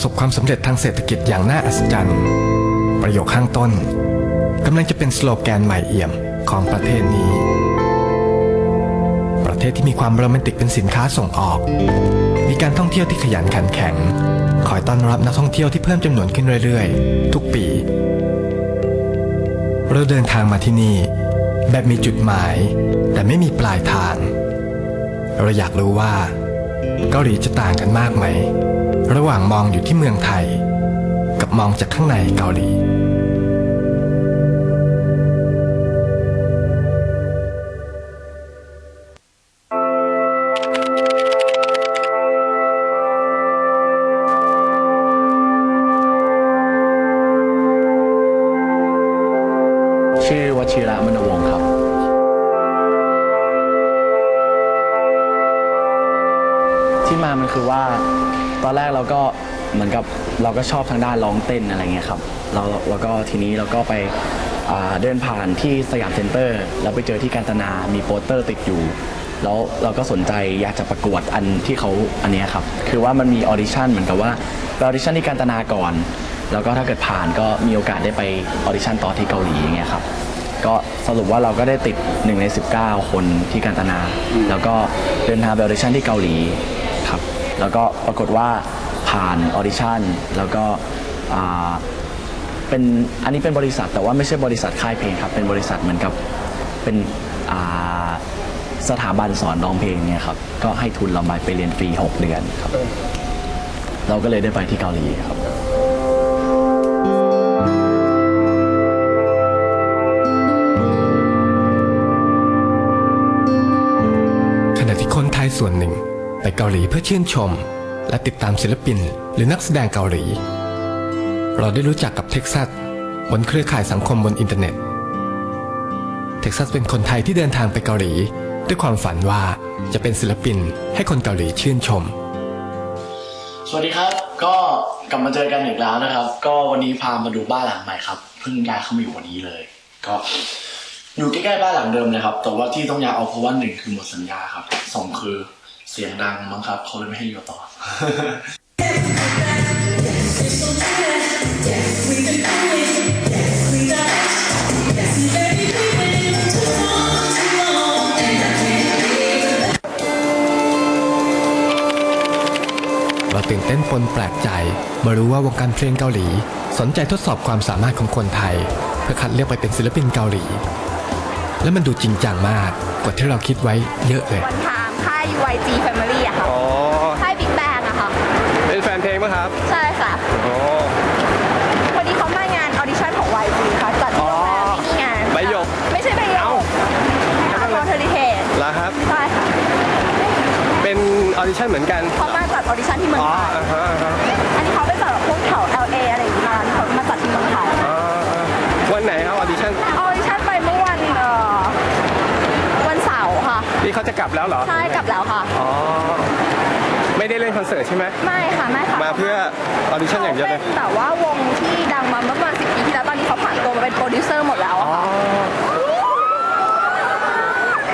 ประสบความสำเร็จทางเศรษฐกิจอย่างน่าอัศจรรย์ ประโยคข้างต้นกำลังจะเป็นสโลแกนใหม่เอี่ยมของประเทศนี้ ประเทศที่มีความโรแมนติกเป็นสินค้าส่งออก มีการท่องเที่ยวที่ขยันขันแข็ง คอยต้อนรับนักท่องเที่ยวที่เพิ่มจำนวนขึ้นเรื่อยๆ ทุกปีเราเดินทางมาที่นี่ แบบมีจุดหมาย แต่ไม่มีปลายทาง เราอยากรู้ว่า เกาหลีจะต่างกันมากไหม ระหว่างมองอยู่ที่เมืองไทย กับมองจากข้างในเกาหลี เราก็ชอบทางด้านร้องเต้นอะไรเงี้ยครับเราแล้วก็ทีนี้เราก็ไปอ่าเดินผ่านที่สยามเซ็นเตอร์ แล้วไปเจอที่การตนามีโปสเตอร์ติดอยู่ แล้วเราก็สนใจอยากจะประกวดอันที่เขาอันเนี้ยครับคือว่ามันมีออดิชั่นเหมือนกับว่าไปออดิชั่นที่การตนาก่อน แล้วก็ถ้าเกิดผ่านก็มีโอกาสได้ไปออดิชั่นต่อที่เกาหลีอย่างเงี้ยครับก็สรุปว่าเราก็ได้ติด1ใน19 คนที่การตนา แล้วก็เดินทางไปออดิชั่นที่เกาหลีครับแล้วก็ปรากฏว่า ผ่านออดิชั่นแล้วก็อ่าเป็นอันนี้เป็นบริษัทแต่ว่าไม่ใช่บริษัทค่ายเพลงครับเป็นบริษัทเหมือนกับเป็นอ่าสถาบันสอนร้องเพลงเนี่ยครับก็ให้ทุนเราไปไปเรียนฟรี6เดือนครับเราก็เลยได้ไปที่เกาหลีครับ ขณะที่คนไทยส่วนหนึ่ง ไปเกาหลีเพื่อชื่นชม และติดตามศิลปิน หรือนักแสดงเกาหลี เราได้รู้จักกับเท็กซัสบนเครือข่ายสังคมบนอินเทอร์เน็ต เท็กซัสเป็นคนไทยที่เดินทางไปเกาหลี ด้วยความฝันว่าจะเป็นศิลปินให้คนเกาหลีชื่นชม สวัสดีครับ ก็กลับมาเจอกันอีกแล้วนะครับ ก็วันนี้พามาดูบ้านหลังใหม่ครับ เพิ่งย้ายเข้ามาอยู่วันนี้เลย ก็อยู่ใกล้ๆบ้านหลังเดิมเลยครับ แต่ว่าที่ต้องย้ายเอาเพราะว่าหนึ่งคือหมดสัญญาครับสองคือ เสียงดังมั้งครับเขาเลยไม่ให้อยู่ต่อเราตื่นเต้นปนแปลกใจเมื่อรู้ว่าวงการเพลงเกาหลี สนใจทดสอบความสามารถของคนไทย เพื่อคัดเลือกไปเป็นศิลปินเกาหลี และมันดูจริงจังมากกว่าที่เราคิดไว้เยอะเลย วันทามค่าย YG Family อะค่ะอ๋อ ค่ายบิ๊กแบงอะค่ะ เป็นแฟนเพลงป่ะครับ ใช่ค่ะ อ๋อ วันนี้เขามางานออดิชั่นของ YG ค่ะ จัดที่โรงแรมนี่งานใบหยก ไม่ใช่ใบหยเอ้ากค่ะคอนเทอริเทสแล้วครับ ใช่ค่ะ เป็นออดิชั่นเหมือนกันเขามาจัดออดิชั่นที่เมืองอ๋อไทย อ่าฮะอ่าฮะ กลับแล้วเหรอใช่กลับแล้วค่ะ อ๋อ ไม่ได้เล่นคอนเสิร์ตใช่ไหม ไม่ค่ะไม่ค่ะมาเพื่อออดิชั่นอย่างเดียวเลเป็ยนแบบว่าวงที่ดังมาเมื่อประมาณสิบปีที่แล้วตอนนี้เขาผ่านตัวมาเป็นโปรดิวเซอร์หมดแล้วอะอ๋อ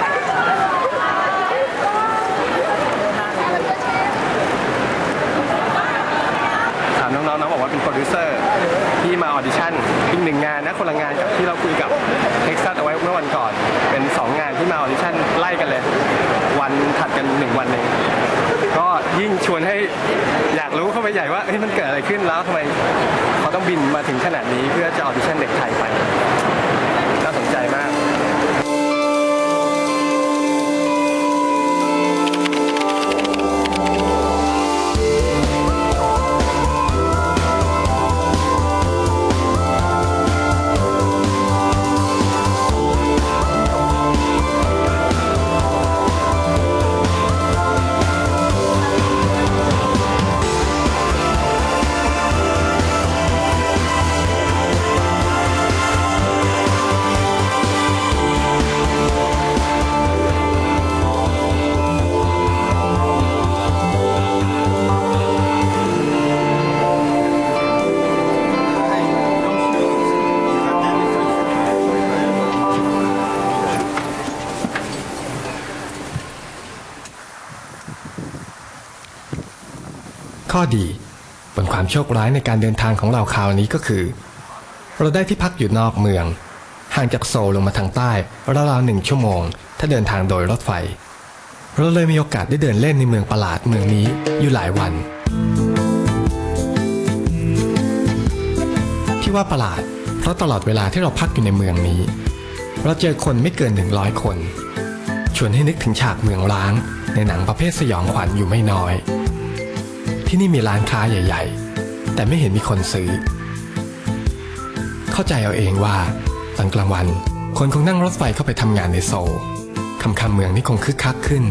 ค่ะถามน้องๆน้องบอกว่าเป็นโปรดิวเซอร์ที่มาออดิชั่นอีกหนึ่งงานนะคนละงานกับที่เราคุยกับเท็กซัสเอาไว้เมื่อวันก่อน เป็นสองงานที่มาออดิชั่นไล่กันเลย วัน วันหนึ่งก็ยิ่งชวนให้อยากรู้เข้าไปใหญ่ว่าเฮ้ยมันเกิดอะไรขึ้นแล้วทำไมเขาต้องบินมาถึงขนาดนี้เพื่อจะออดิชั่นเด็กไทยไป ดี บนความโชคร้ายในการเดินทางของเราคราวนี้ก็คือ เราได้ที่พักอยู่นอกเมือง ห่างจากโซลลงมาทางใต้ราวๆหนึ่งชั่วโมง ถ้าเดินทางโดยรถไฟ เราเลยมีโอกาสได้เดินเล่นในเมืองประหลาดเมืองนี้อยู่หลายวัน ที่ว่าประหลาด เพราะตลอดเวลาที่เราพักอยู่ในเมืองนี้ เราเจอคนไม่เกินหนึ่งร้อยคนชวนให้นึกถึงฉากเมืองร้าง ในหนังประเภทสยองขวัญอยู่ไม่น้อย ที่นี่มีร้านค้าใหญ่ ๆ แต่ไม่เห็นมีคนซื้อ เข้าใจเอาเองว่าตอนกลางวัน คนคงนั่งรถไฟเข้าไปทำงานในโซลคำคำเมืองนี่คงคึกคักขึ้น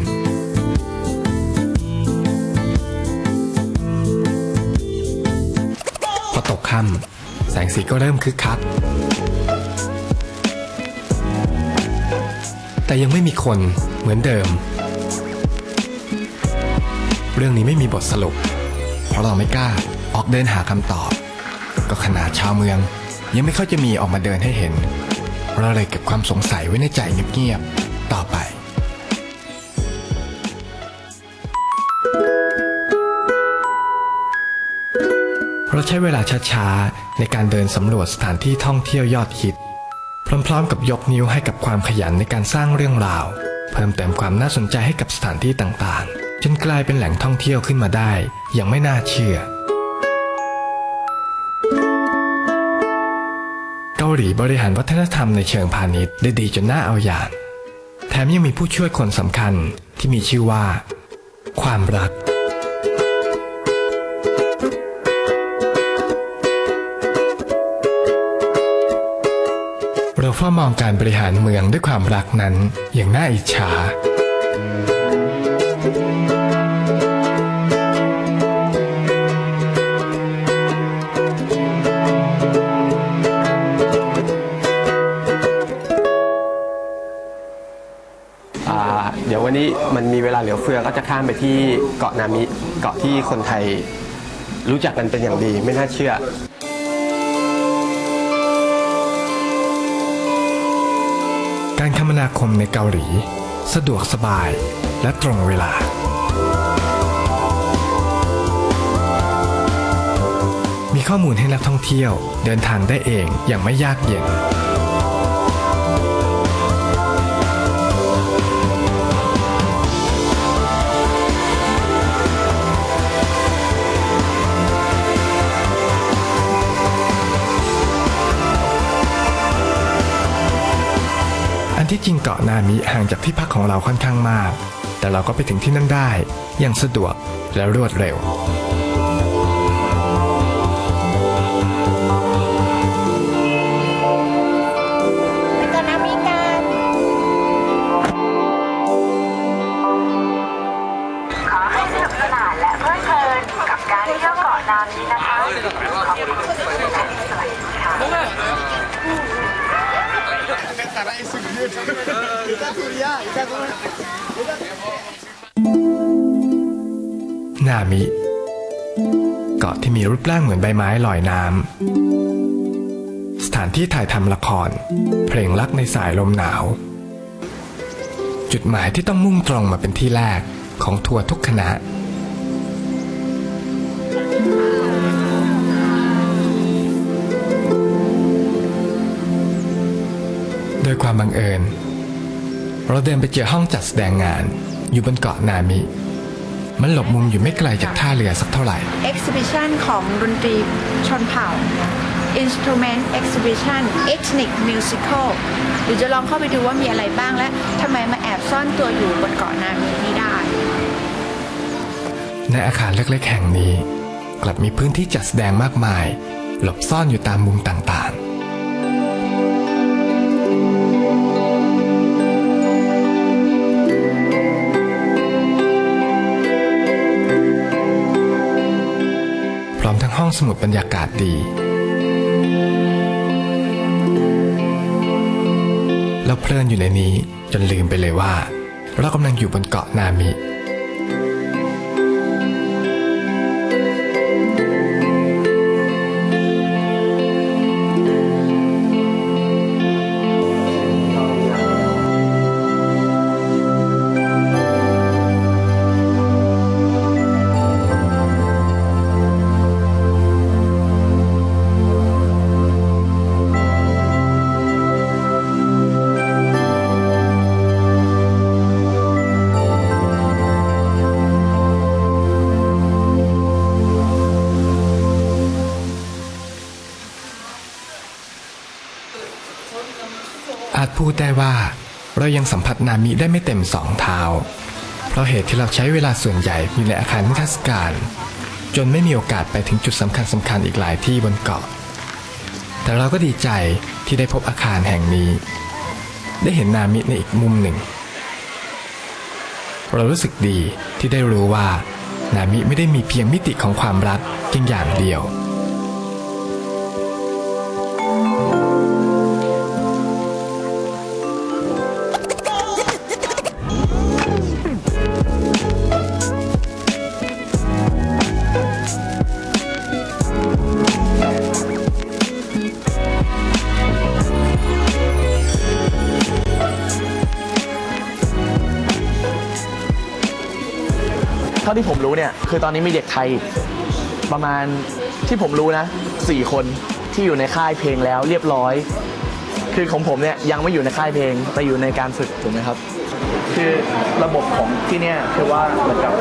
พอตกค่ำแสงสีก็เริ่มคึกคัก แต่ยังไม่มีคนเหมือนเดิม เรื่องนี้ไม่มีบทสรุป ราะเราไม่กล้า ออกเดินหาคำตอบ ก็ขนาดชาวเมือง ยังไม่ค่อยจะมีออกมาเดินให้เห็น เราเลยเก็บความสงสัยไว้ในใจเงียบๆต่อไปเราใช้เวลาช้าๆ ในการเดินสำรวจสถานที่ท่องเที่ยวยอดฮิต พร้อมๆ กับยกนิ้วให้กับความขยันในการสร้างเรื่องราว เพิ่มเติมความน่าสนใจให้กับสถานที่ต่างๆจนกลายเป็นแหล่งท่องเที่ยวขึ้นมาได้ อย่างไม่น่าเชื่อ เกาหลีบริหารวัฒนธรรมในเชิงพาณิชย์ได้ดีจนน่าเอาอย่าง แถมยังมีผู้ช่วยคนสำคัญที่มีชื่อว่า ความรักเราเฝ้ามองการบริหารเมืองด้วยความรักนั้นอย่างน่าอิจฉาอ่า มันมีเวลาเหลือเฟือก็จะข้ามไปที่เกาะนามิเกาะที่คนไทยรู้จักกันเป็นอย่างดีไม่น่าเชื่อ การคมนาคมในเกาหลี สะดวกสบายและตรงเวลา มีข้อมูลให้นักท่องเที่ยวเดินทางได้เองอย่างไม่ยากเย็น ที่จริงเกาะนามิห่างจากที่พักของเราค่อนข้างมาก แต่เราก็ไปถึงที่นั่นได้ อย่างสะดวกและรวดเร็ว นามิ เกาะที่มีรูปร่างเหมือนใบไม้ลอยน้ำ สถานที่ถ่ายทำละคร เพลงรักในสายลมหนาว จุดหมายที่ต้องมุ่งตรงมาเป็นที่แรกของทัวร์ทุกคณะ โดยความบังเอิญ เราเดินไปเจอห้องจัดแสดงงาน อยู่บนเกาะนามิ มันหลบมุมอยู่ไม่ไกลจากท่าเรือสักเท่าไหร่ exhibition ของดนตรีชนเผ่า instrument exhibition ethnic musical เดี๋ยวจะลองเข้าไปดูว่ามีอะไรบ้างและทำไมมาแอบซ่อนตัวอยู่บนเกาะนามินี้ได้ ในอาคารเล็กๆแห่งนี้ กลับมีพื้นที่จัดแสดงมากมาย หลบซ่อนอยู่ตามมุมต่าง อมทั้งห้องสมุดบรรยากาศดีเราเพลินอยู่ในนี้จนลืมไปเลยว่า เรากำลังอยู่บนเกาะนามิ เรายังสัมผัสนามิได้ไม่เต็มสองเท้า เพราะเหตุที่เราใช้เวลาส่วนใหญ่อยู่ในอาคารนิทรรศการ จนไม่มีโอกาสไปถึงจุดสำคัญสำคัญอีกหลายที่บนเกาะ แต่เราก็ดีใจที่ได้พบอาคารแห่งนี้ ได้เห็นนามิในอีกมุมหนึ่ง เรารู้สึกดีที่ได้รู้ว่า นามิไม่ได้มีเพียงมิติของความรักเพียงอย่างเดียว ท่าที่ผมรู้เนี่ย คือตอนนี้มีเด็กไทยประมาณที่ผมรู้นะสี่คนที่อยู่ในค่ายเพลงแล้วเรียบร้อย คือของผมเนี่ยยังไม่อยู่ในค่ายเพลงแต่อยู่ในการฝึกถูกไหมครับ คือระบบของที่เนี่ยคือว่าเหมือนกับ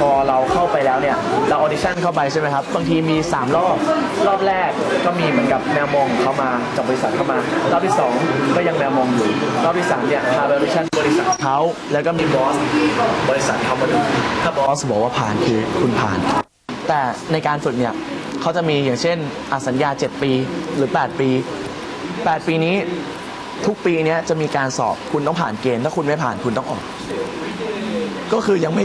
พอเราเข้าไปแล้วเนี่ยเราออดิชั่นเข้าไปใช่ไหมครับบางทีมี 3 รอบรอบแรกก็มีเหมือนกับแมวมองเขามาจากบริษัทเข้ามา รอบที่ 2 ก็ยังแมวมองอยู่ รอบที่3เนี่ยพาไปออดิชั่นบริษัทเขาแล้วก็มีบอสบริษัทเขามาดูถ้าบอสบอกว่าผ่านคือคุณผ่าน แต่ในการฝึกเนี่ยเขาจะมีอย่างเช่นอสัญญา 7 ปีหรือ 8 ปี 8 ปีนี้ ทุกปีเนี้ยจะมีการสอบคุณต้องผ่านเกณฑ์ถ้าคุณไม่ผ่านคุณต้องออก ก็คือยังไม่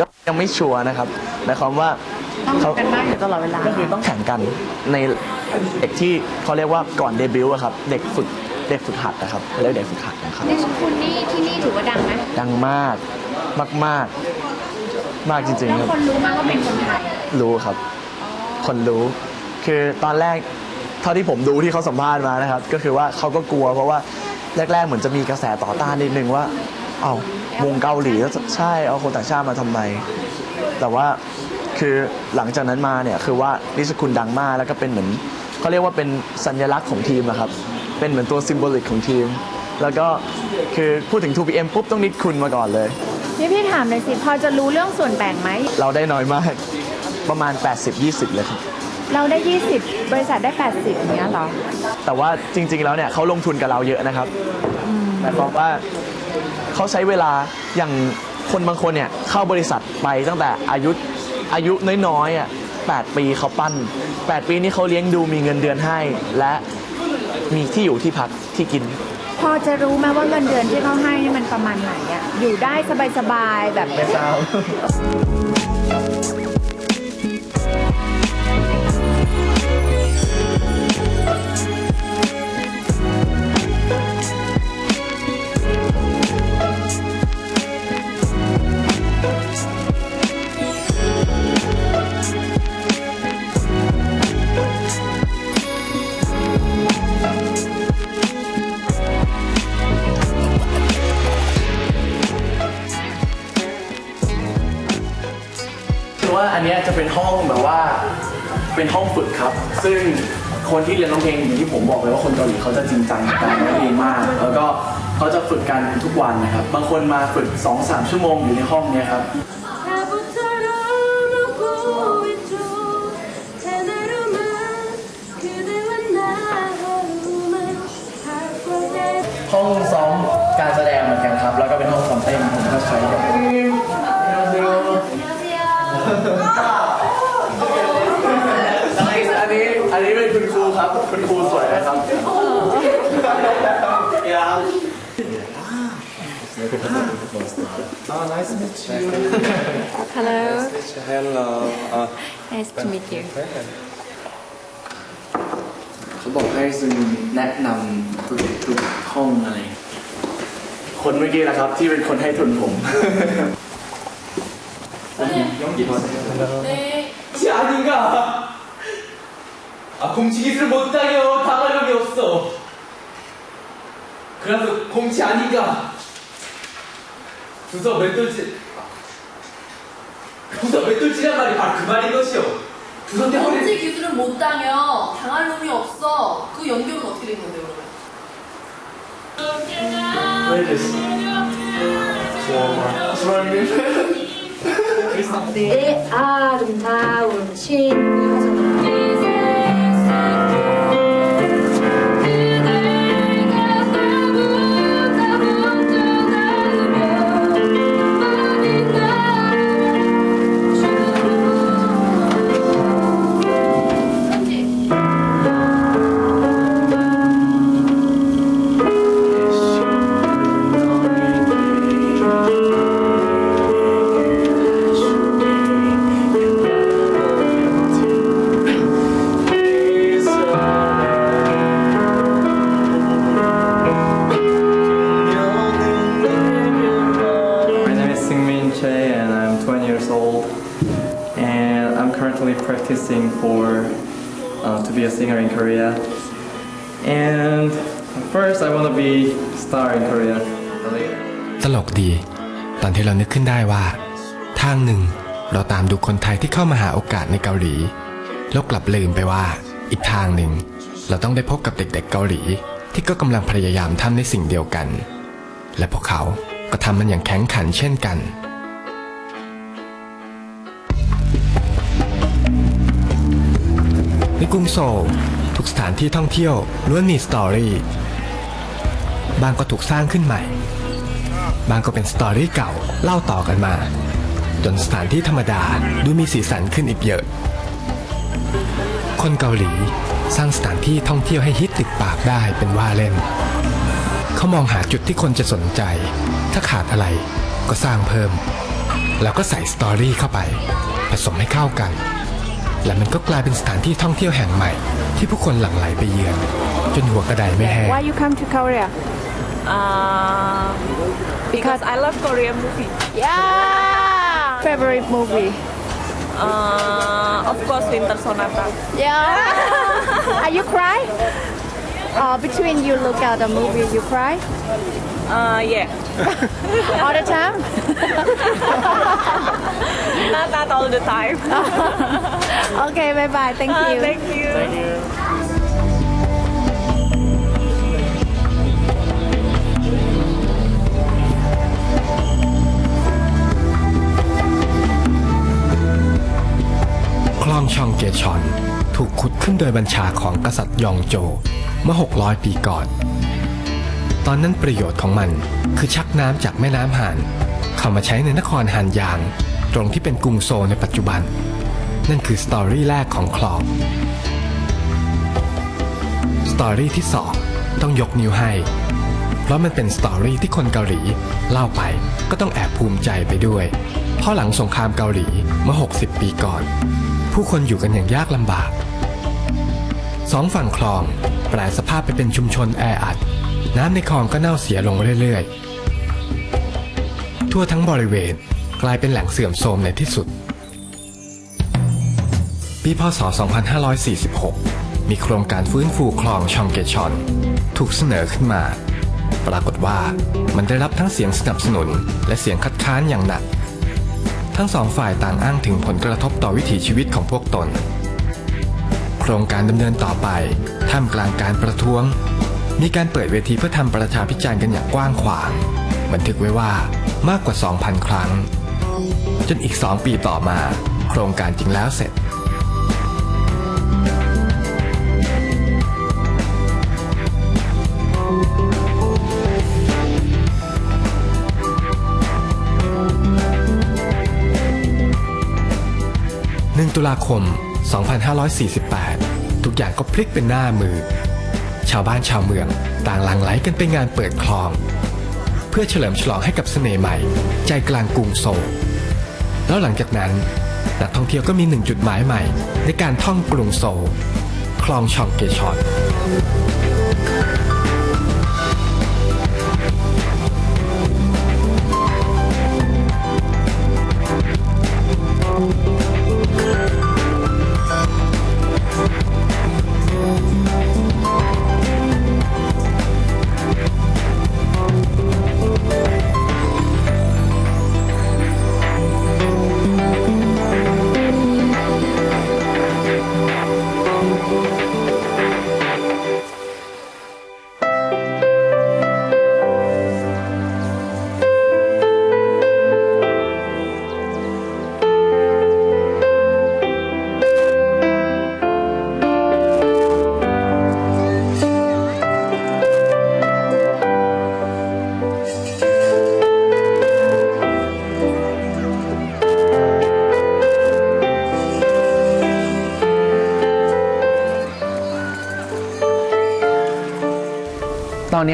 ก็ยังไม่ชัวร์นะครับหมายความว่าเขากันบ้านอยู่ตลอดเวลา ก็คือต้องแข่งกันในเด็กที่เขาเรียกว่าก่อนเดบิวต์อะครับ เด็กฝึกเด็กฝึกหัดนะครับเขาเรียกเด็กฝึกหัดนะครับ ในชุมคุณนี่ที่นี่ถือว่าดังไหมดังมากมากมากมากจริงๆแล้วครับ คนรู้ไหมว่าเป็นคนไทยรู้ครับ คนรู้ คือตอนแรก เท่าที่ผมดูที่เขาสัมภาษณ์มานะครับ ก็คือว่าเขาก็กลัวเพราะว่าแรก ๆ เหมือนจะมีกระแสต่อต้านนิดนึงว่า เอาวงเกาหลีแล้วจะใช่เอาคนต่างชาติมาทำไม แต่ว่าคือหลังจากนั้นมาเนี่ยคือว่านิสกุลดังมากแล้วก็เป็นเหมือนเขาเรียกว่าเป็นสัญลักษณ์ของทีมอะครับ เป็นเหมือนตัวซิมโบลิกของทีม แล้วก็คือพูดถึง 2PM ปุ๊บต้องนิดคุณมาก่อนเลย นี่พี่ถามหน่อยสิพอจะรู้เรื่องส่วนแบ่งไหม เราได้น้อยมากประมาณ 80-20 เลยครับ เราได้ 20 บริษัทได้ 80อย่างเงี้ยเหรอ แต่ว่าจริง ๆ แล้วเนี่ยเขาลงทุนกับเราเยอะนะครับหมายความว่าเขาใช้เวลาอย่างคนบางคนเนี่ยเข้าบริษัทไปตั้งแต่อายุอายุน้อยๆอะ8ปีเขาปั้น 8 ปีนี้เขาเลี้ยงดูมีเงินเดือนให้ และมีที่อยู่ที่พักที่กิน พอจะรู้ไหมว่าเงินเดือนที่เขาให้นี่มันประมาณไหนอะอยู่ได้สบายๆแบบไม่ทราบ ซึ่งคนที่เรียนร้องเพลงอย่างที่ผมบอกเลยว่าคนเกาหลีเขาจะจริงจังกับการร้องเพลงมาก แล้วก็เขาจะฝึกกันทุกวันนะครับ บางคนมาฝึก 2-3 ชั่วโมงอยู่ในห้องเนี้ยครับ 나부터로 놓고 있죠 제대로만 그대와 나 하루만 바꿔내 ห้องซ้อมการแสดงเหมือนกันครับ แล้วก็เป็นห้องซ้อมเต้นผมก็ใช้แบบอั ครับคุณครูสวยนะครับเนี่ยครับ Oh, nice to meet you. Hello. Hello. Uh, Nice to meet you. เขาบอกให้ซึงแนะนำทุกทุกห้องอะไร คนเมื่อกี้นะครับ ที่เป็นคนให้ทุนผม 네. ยองหยิบมา 네. ช้าจริงก็ 아 공치기술 못당해요 당할 력이 없어 그래서 공치 아닌가? 부서 맷돌지 부서 맷돌지란 말이 바로 그 말인 것이오 부서 때문에 정치 기술은 못 당겨. 당할 놈이 없어. 그 연결은 어떻게 된 건데 그러면? 내 아름다운 신이 for uh, to be a singer in Korea. And first, I want to be star in Korea. ตลกดี ตอนที่เรานึกขึ้นได้ว่า ทางหนึ่งเราตามดูคนไทยที่เข้ามาหาโอกาสในเกาหลีแล้วกลับลืมไปว่า อีกทางหนึ่ง เราต้องได้พบกับเด็กๆเกาหลี ที่ก็กำลังพยายามทำในสิ่งเดียวกัน และพวกเขาก็ทำมันอย่างแข็งขันเช่นกัน ในกรุงโซลทุกสถานที่ท่องเที่ยวล้วนมีสตอรี่บางก็ถูกสร้างขึ้นใหม่ บางก็เป็นสตอรี่เก่าเล่าต่อกันมา จนสถานที่ธรรมดาดูมีสีสันขึ้นอีกเยอะ คนเกาหลีสร้างสถานที่ท่องเที่ยวให้ฮิตติดปากได้เป็นว่าเล่น เขามองหาจุดที่คนจะสนใจ ถ้าขาดอะไรก็สร้างเพิ่ม แล้วก็ใส่สตอรี่เข้าไป ผสมให้เข้ากัน และมันก็กลายเป็นสถานที่ท่องเที่ยวแห่งใหม่ ที่ผู้คนหลั่งไหลไปเยือน จนหัวกระไดไม่แห้ง Why you come to Korea Uh, because I love Korean movie. Yeah favorite movie Uh, of course, Winter Sonata. Yeah Are you cry uh, between you look at the movie you cry Uh, yeah. all the time not not all the time. Okay bye bye thank Uh, you thank you. Thank you. คลองชองเกชอน ถูกขุดขึ้นโดยบัญชาของกษัตริย์ยองโจ เมื่อ 600 ปีก่อน ตอนนั้นประโยชน์ของมัน คือชักน้ำจากแม่น้ำหานเข้ามาใช้ในนครฮานยาง ตรงที่เป็นกรุงโซลในปัจจุบัน นั่นคือสตอรี่แรกของคลองสตอรี่ที่สองต้องยกนิ้วให้ เพราะมันเป็นสตอรี่ที่คนเกาหลีเล่าไปก็ต้องแอบภูมิใจไปด้วย เพราะหลังสงครามเกาหลีเมื่อ 60 ปีก่อน ผู้คนอยู่กันอย่างยากลำบากสองฝั่งคลองแปลสภาพไปเป็นชุมชนแออัด น้ำในคลองก็เน่าเสียลงเรื่อยๆ ทั่วทั้งบริเวณกลายเป็นแหล่งเสื่อมโทรมในที่สุด ปีพศ 2546 มีโครงการฟื้นฟูคลองชองเกชอน ถูกเสนอขึ้นมา ปรากฏว่ามันได้รับทั้งเสียงสนับสนุน และเสียงคัดค้านอย่างหนัก ทั้งสองฝ่ายต่างอ้างถึงผลกระทบต่อวิถีชีวิตของพวกตน โครงการดำเนินต่อไปท่ามกลางการประท้วง มีการเปิดเวทีเพื่อทำประชาพิจารณ์กันอย่างกว้างขวาง บันทึกไว้ว่ามากกว่า 2,000 ครั้ง จนอีก 2 ปีต่อมา โครงการจึงแล้วเสร็จ 1 ตุลาคม 2548 ทุกอย่างก็พลิกเป็นหน้ามือ ชาวบ้านชาวเมืองต่างหลั่งไหลกันไปงานเปิดคลอง เพื่อเฉลิมฉลองให้กับเสน่ห์ใหม่ ใจกลางกรุงโซลแล้วหลังจากนั้นนักท่องเที่ยวก็มีหนึ่งจุดหมายใหม่ ในการท่องกรุงโซลคลองชองเกชอน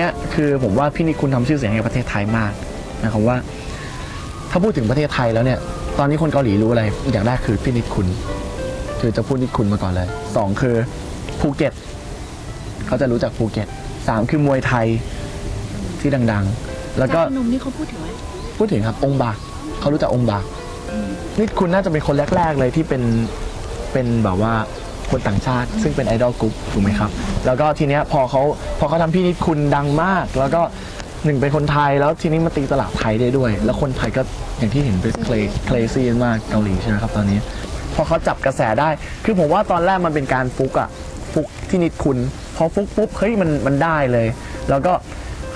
นเนี้ยคือผมว่าพี่นิคุณทำชื่อเสียงให้กับประเทศไทยมากนะครับว่า ถ้าพูดถึงประเทศไทยแล้วเนี่ย ตอนนี้คนเกาหลีรู้อะไร อย่างแรกคือพี่นิคุณ คือจะพูดนิคุณมาก่อนเลยสองคือภูเก็ตเขาจะรู้จักภูเก็ตสามคือมวยไทยที่ดัง ๆ แล้วก็หนุ่มนี่เขาพูดถึงไหมพูดถึงครับองค์บากเขารู้จักองค์บากนี่คุณน่าจะเป็นคนแรก ๆ เลยที่เป็นเป็นแบบว่า คนต่างชาติ ซึ่งเป็นไอดอลกรุ๊ปถูกไหมครับ แล้วก็ทีเนี้ยพอเขาพอเขาทำพี่นิดคุณดังมาก แล้วก็หนึ่งเป็นคนไทยแล้วทีนี้มาตีตลาดไทยได้ด้วย แล้วคนไทยก็อย่างที่เห็นเป็นเคลเคลซี่มากเกาหลีใช่ไหมครับตอนนี้ พอเขาจับกระแสได้ คือผมว่าตอนแรกมันเป็นการฟุกอะฟุกที่นิดคุณ พอฟุกปุ๊บเฮ้ยมันมันได้เลย แล้วก็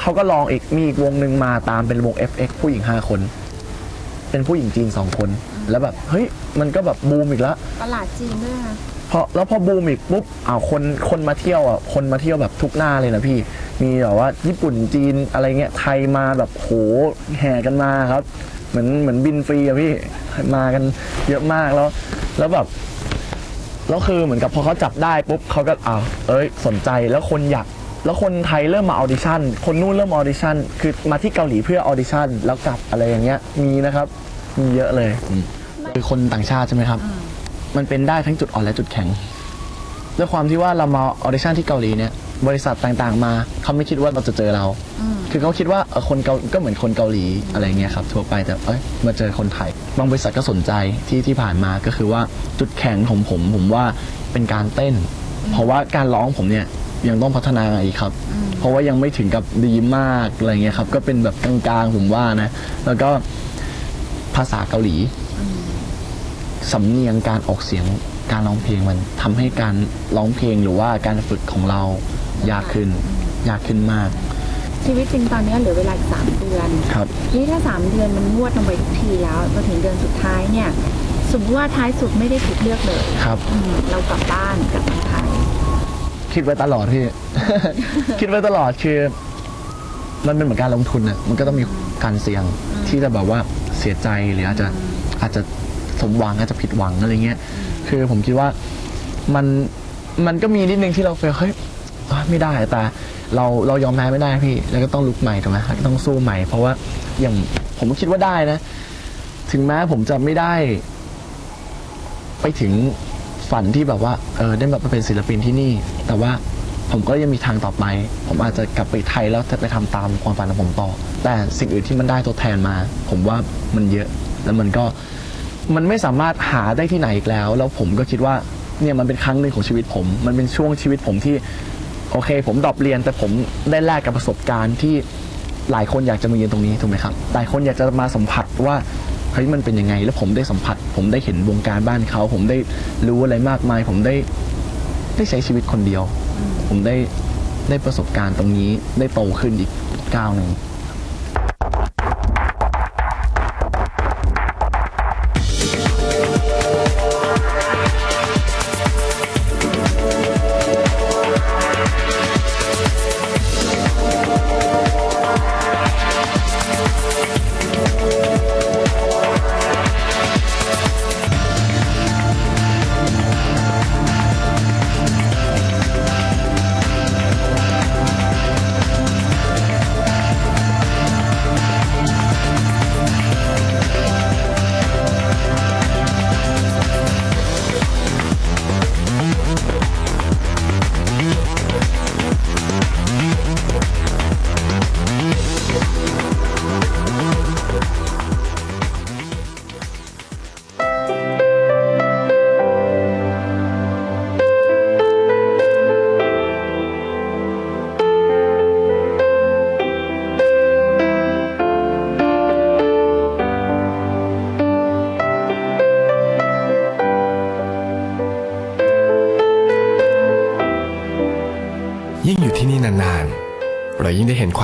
เขาก็ลองอีกมีอีกวงหนึ่งมาตามเป็นวง FX ผู้หญิง 5 คน เป็นผู้หญิงจีน 2 คน แล้วแบบเฮ้ยมันก็แบบบูมอีกแล้ว ตลาดจีนด้วยนะ พอแล้วพอบูมอีกปุ๊บอ้าวคนคนมาเที่ยวอะคนมาเที่ยวแบบทุกหน้าเลยนะพี่ มีแบบว่าญี่ปุ่นจีนอะไรเงี้ยไทยมาแบบโหแห่กันมาครับ เหมือนเหมือนบินฟรีอะพี่มากันเยอะมากแล้ว แล้วแบบแล้วคือเหมือนกับพอเขาจับได้ปุ๊บเขาก็อ้าวเอ้ยสนใจแล้วคนอยากแล้วคนไทยเริ่มมาออดิชั่น คนนู้นเริ่มออดิชั่น คือมาที่เกาหลีเพื่อออดิชั่น แล้วกลับอะไรอย่างเงี้ย มีนะครับ มีเยอะเลย คือคนต่างชาติใช่ไหมครับ มันเป็นได้ทั้งจุดอ่อนและจุดแข็งด้วยความที่ว่าเรามาออดิชั่นที่เกาหลีเนี่ยบริษัทต่างๆ มาเขาไม่คิดว่าเราจะเจอเรา คือเขาคิดว่าเออคนเกาก็เหมือนคนเกาหลีอะไรเงี้ยครับทั่วไปแต่เอ้ยมาเจอคนไทยบางบริษัทก็สนใจที่ที่ผ่านมาก็คือว่าจุดแข็งของผมผมว่าเป็นการเต้น เพราะว่าการร้องผมเนี่ยยังต้องพัฒนาอีกครับ เพราะว่ายังไม่ถึงกับดีมากอะไรเงี้ยครับก็เป็นแบบกลางๆผมว่านะแล้วก็ภาษาเกาหลี สำเนียงการออกเสียงการร้องเพลงมันทำให้การร้องเพลงหรือว่าการฝึกของเรายากขึ้น ยากขึ้นมาก ชีวิตจริงตอนนี้เหลือเวลาอีกสามเดือนครับ นี่ถ้าสามเดือนมันงวดลงไปทุกทีแล้วพอถึงเดือนสุดท้ายเนี่ยสมมติว่าท้ายสุดไม่ได้ถูกเลือกเลยครับ อืมเรากลับบ้านกลับเมืองไทย คิดไว้ตลอดพี่ คิดไว้ตลอดคือ มันเป็นเหมือนการลงทุนอะมันก็ต้องมีการเสี่ยงที่จะแบบว่าเสียใจหรืออาจจะอาจจะ สมหวังอาจจะผิดหวังอะไรเงี้ยคือผมคิดว่ามันมันก็มีนิดนึงที่เราเฟลเฮ้ยเอ้ยไม่ได้แต่เราเรายอมแพ้ไม่ได้พี่ แล้วก็ต้องลุกใหม่ถูกไหมก็ต้องสู้ใหม่ เพราะว่าอย่างผมก็คิดว่าได้นะ ถึงแม้ผมจะไม่ได้ ไปถึงฝันที่แบบว่าเออได้แบบมาเป็นศิลปินที่นี่ แต่ว่าผมก็ยังมีทางต่อไป ผมอาจจะกลับไปไทยแล้วจะไปทำตามความฝันของผมต่อ แต่สิ่งอื่นที่มันได้ทดแทนมา ผมว่ามันเยอะ แล้วมันก็ มันไม่สามารถหาได้ที่ไหนอีกแล้ว แล้วผมก็คิดว่าเนี่ยมันเป็นครั้งหนึ่งของชีวิตผม มันเป็นช่วงชีวิตผมที่โอเค ผมดรอปเรียนแต่ผมได้แลกกับประสบการณ์ที่หลายคนอยากจะมาเยืนตรงนี้ถูกไหมครับหลายคนอยากจะมาสัมผัสว่าเฮ้ยมันเป็นยังไง แล้วผมได้สัมผัส ผมได้เห็นวงการบ้านเขา ผมได้รู้อะไรมากมาย ผมได้ได้ใช้ชีวิตคนเดียว ผมได้ได้ประสบการณ์ตรงนี้ได้โตขึ้นอีกก้าวหนึ่ง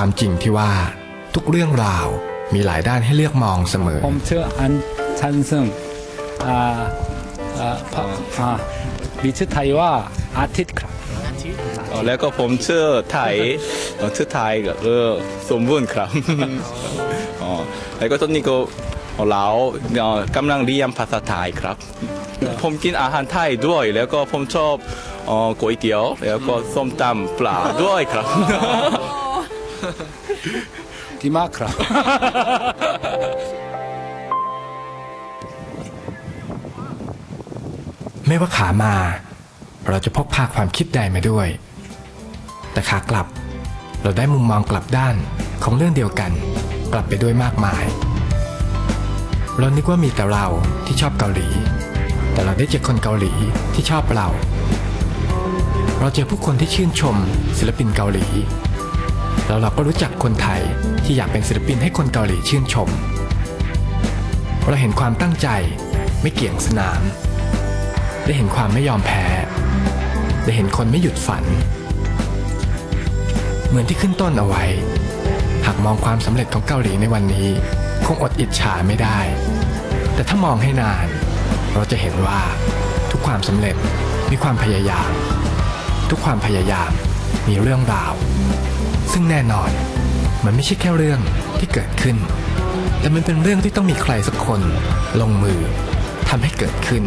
ความจริงที่ว่า ทุกเรื่องราวมีหลายด้านให้เลือกมองเสมอ ผมชื่ออันชันซึ่งอ่าอ่าพะอ่ามีชื่อไทยว่าอาทิตย์ครับอ๋อแล้วก็ผมชื่อไทยเอ่อชื่อไทยก็เออสมบูรณ์ครับอ๋อแล้วก็ตอนนี้ก็เราเอ่อกำลังเรียนภาษาไทยครับ ผมกินอาหารไทยด้วย แล้วก็ผมชอบเอ่อก๋วยเตี๋ยว แล้วก็ส้มตำปลาด้วยครับ ดีมากครับ ไม่ว่าขามา เราจะพกพาความคิดใดมาด้วย แต่ขากลับ เราได้มุมมองกลับด้านของเรื่องเดียวกัน กลับไปด้วยมากมาย เรานึกว่ามีแต่เราที่ชอบเกาหลี แต่เราได้เจอคนเกาหลีที่ชอบเรา เราเจอผู้คนที่ชื่นชมศิลปินเกาหลี แล้วเราก็รู้จักคนไทยที่อยากเป็นศิลปินให้คนเกาหลีชื่นชม เราเห็นความตั้งใจไม่เกี่ยงสนาม ได้เห็นความไม่ยอมแพ้ ได้เห็นคนไม่หยุดฝัน เหมือนที่ขึ้นต้นเอาไว้ หากมองความสำเร็จของเกาหลีในวันนี้ คงอดอิจฉาไม่ได้ แต่ถ้ามองให้นาน เราจะเห็นว่าทุกความสำเร็จมีความพยายาม ทุกความพยายามมีเรื่องราว ซึ่งแน่นอน มันไม่ใช่แค่เรื่องที่เกิดขึ้น แต่มันเป็นเรื่องที่ต้องมีใครสักคนลงมือทำให้เกิดขึ้น